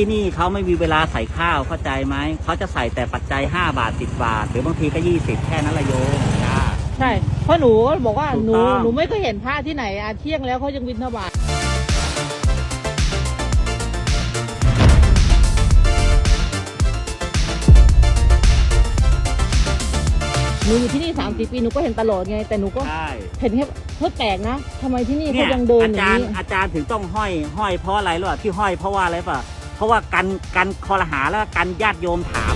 ที่นี่เขาไม่มีเวลาใส่ข้าวเข้าใจไหม เขาจะใส่แต่ปัจจัย 5 บาท 10 บาท หรือบางทีก็ 20 แค่นั้นละโยมจ้า ใช่เพราะหนูบอกว่าถูกหนูต้อง หนูไม่เคยเห็นพระที่ไหนอาเที่ยงแล้วเขายังบินทบาทหนูอยู่ที่นี่สามสี่ปีหนูก็เห็นตลอดไง แต่หนูก็ใช่เห็นแค่เพิ่แปลกนะทำไมที่นี่เนี่เขายยังเดินอาอย่าจางรย์นี้อาจารย์ถึงต้องห้อยห้อยเพราะอะไรรู้ป่ะที่ห้อยเพราะว่าอะไรป่ะ เพราะว่ากันกันคอรหาแล้วก็กันญาติโยมถาม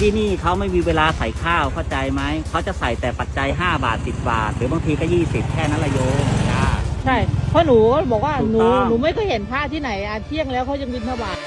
ที่นี่เขาไม่มีเวลาใส่ข้าวเข้าใจไหม เขาจะใส่แต่ปัจจัย 5 บาท 10 บาท หรือบางทีก็ 20 แค่นั้นละโยมจ้า ใช่ เพราะหนูบอกว่าถูกหนูต้อง หนูไม่เคยเห็นพระที่ไหนอาเที่ยงแล้วเขายังบินทบาท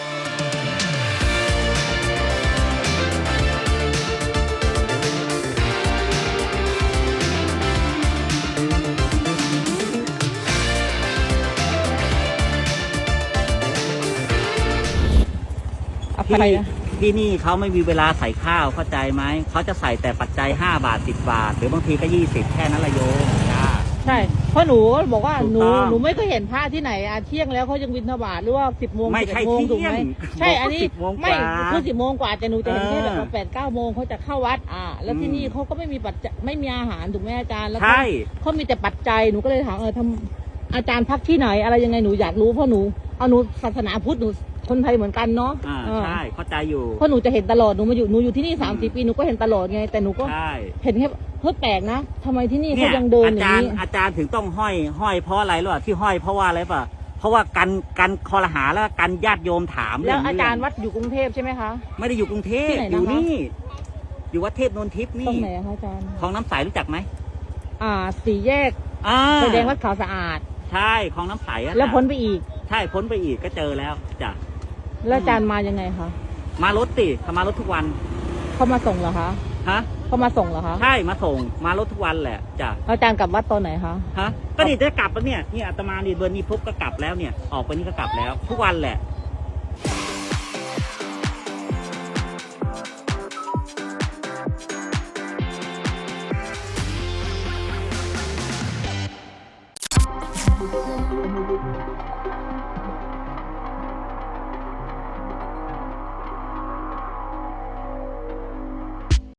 อภัยที่นะ ที่นี่เขาไม่มีเวลาใส่ข้าวเข้าใจไหม เขาจะใส่แต่ปัจจัย 5 บาท 10 บาท หรือบางทีก็ 20 แค่นั้นละโยมจ้า ใช่เพราะหนูบอกว่าถูกหนูต้องหนูไม่เคยเห็นพระที่ไหนอาเที่ยงแล้วเขายังบินทบาทหรือว่าสิบโมงไม่สิบใช่เอ็ดโมงถูกไหมเที่ยงใช่อันนี้10โมงกว่าไม่คือสิบโมงกว่าแต่หนูจะเห็นแค่แบบเออว่าแปดเก้าโมงเขาจะเข้าวัดอ่า แล้วที่อืมนี่เขาก็ไม่มีปัจจัยไม่มีอาหารถูกไหมอาจารย์แล้วก็ใช่ เขามีแต่ปัจจัยหนูก็เลยถามเออทำอาจารย์พักที่ไหนอะไรยังไงหนูอยากรู้เพราะหนูเอาหนูศาสนาพุทธหนู คนไทยเหมือนกันเนาะอ่าเออใช่เข้าใจอยู่ เพราะหนูจะเห็นตลอดหนูมาอยู่หนูอยู่ที่นี่สามสี่ปีหนูก็เห็นตลอดไง แต่หนูก็ใช่ เห็นแค่เพิ่แปลกนะทำไมที่นี่เนี่เขายยังเดินอาอย่าจางรย์นี้อาจารย์ถึงต้องห้อยห้อยเพราะอะไรรู้ป่ะที่ห้อยเพราะว่าอะไรป่ะเพราะว่ากันกันคอรหาแล้วก็กันญาติโยมถามแล้วเงอาจารย์วัดอยู่กรุงเทพใช่ไหมคะ ไม่ได้อยู่กรุงเทพที่ไหนอยู่นะคะนี่ อยู่วัดเทพนนทิพย์ตรนี่งไหนอะคะอาจารย์ คลองน้ำใสรู้จักไหมอ่าสี่แยกอ่าไฟแดงวัดขาวสะอาด ใช่คลองน้ำใสอะแล้วจ้ะพ้นไปอีก ใช่พ้นไปอีกก็เจอแล้วจ้ะ แล้วอาจารย์มายังไงคะมารถติเขามารถทุกวันเขามาส่งเหรอคะฮะเขามาส่งเหรอคะใช่มาส่งมารถทุกวันแหละจ้ะอาจารย์กลับวัดตอนไหนคะฮะก็นี่จะกลับแล้วเนี่ยนี่อาตมานี่เบอร์นี้พบก็กลับแล้วเนี่ย ออกไปนี่ก็กลับแล้ว ทุกวันแหละうん。